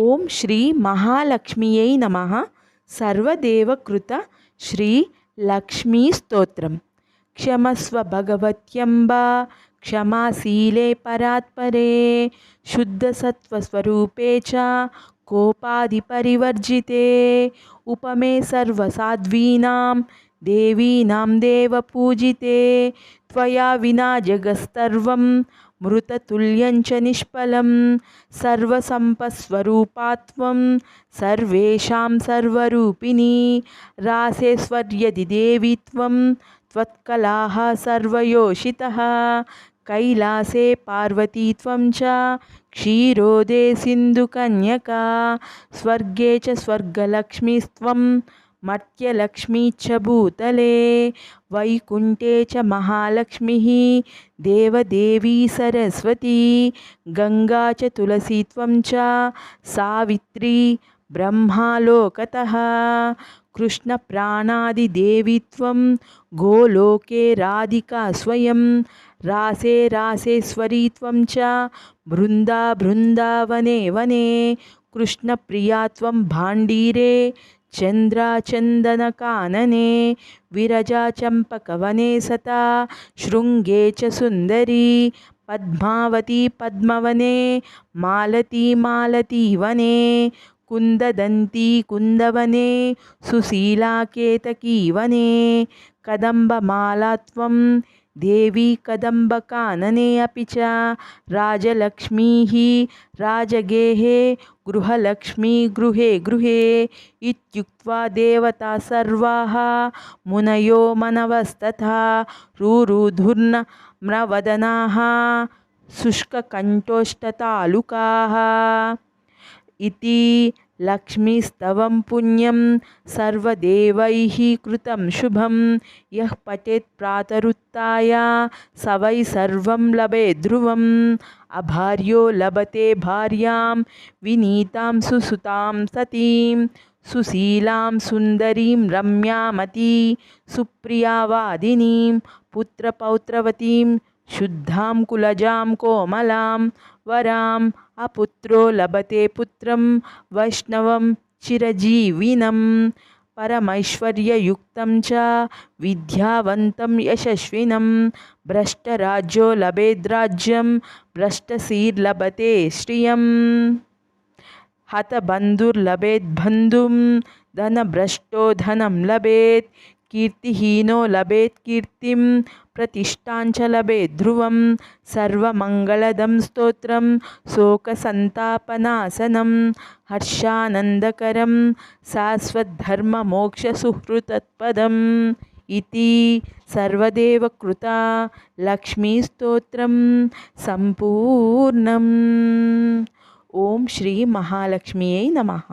ఓం శ్రీ మహాలక్ష్మియై నమ సర్వదేవకృత శ్రీ లక్ష్మీ స్తోత్రం క్షమస్వ భగవత్యంబ క్షమాశీలే పరాత్పరే శుద్ధసత్వస్వరూపే చ కోపాదిపరివర్జితే ఉపమే సర్వసాధ్వీనాం దేవీనాం దేవపూజితే त्वया विना जगत्सर्वं मृततुल्यं च निष्फलं सर्वसम्पत्स्वरूपात्वं सर्वेषां सर्वरूपिणी रासेश्वर्यदि देवी त्वं त्वत्कलाः सर्वयोषितः कैलासे पार्वती त्वं च क्षीरोदे सिन्धुकन्यका स्वर्गे च स्वर्गलक्ष्मीस्त्वं मर्त्यलक्ष्मी च भूतले वैकुण्ठे च महालक्ष्मीः, देवदेवी सरस्वती, गङ्गा च तुलसी त्वं च सावित्री ब्रह्मालोकतः कृष्णप्राणादिदेवी त्वं गोलोके राधिका स्वयं, रासे रासेश्वरी त्वं च बृन्दा वने, कृष्णप्रिया त्वं भाण्डीरे चन्द्राचन्दनकानने विरजाचम्पकवने सता शृङ्गे च सुन्दरी पद्मावती पद्मवने मालती मालतीवने कुन्ददन्ती कुन्दवने सुशीला केतकीवने कदम्बमाला त्वं देवी च राजलक्ष्मीः राजगेहे गृहलक्ष्मी गृहे गृहे इत्युक्त्वा देवता सर्वाः मुनयो मनवस्तथा रुरुधुर्नम्रवदनाः शुष्ककण्ठोष्ठतालुकाः इति लक्ष्मीस्तवं पुण्यं सर्वदेवैः कृतं शुभं। यः पठेत् प्रातरुत्थाय स वै सर्वं लभेत् ध्रुवम्। अभार्यो लभते भार्यां, विनीतां सुसुतां सतीं। सुशीलां सुन्दरीं रम्यामती, सुप्रियावादिनीं, पुत्रपौत्रवतीं, शुद्धां कुलजां कोमलां। वराम्, अपुत्रो लभते पुत्रं वैष्णवं चिरजीविनं परमैश्वर्ययुक्तं च विद्यावन्तं यशस्विनं भ्रष्टराज्यो लभेद्राज्यं भ्रष्टशीर्लभते श्रियम्। हतबन्धुर्लभेद्बन्धुं धनभ्रष्टो धनं लभेत्। कीर्तिहीनो लभेत् कीर्तिं प्रतिष्ठां च लभेत् ध्रुवं सर्वमङ्गलदं स्तोत्रं शोकसन्तापनाशनं हर्षानन्दकरं शाश्वतधर्ममोक्षसुहृतत्पदम् इति सर्वदेवकृता लक्ष्मीस्तोत्रं सम्पूर्णम् ఓం శ్రీ మహాలక్ష్మియై నమః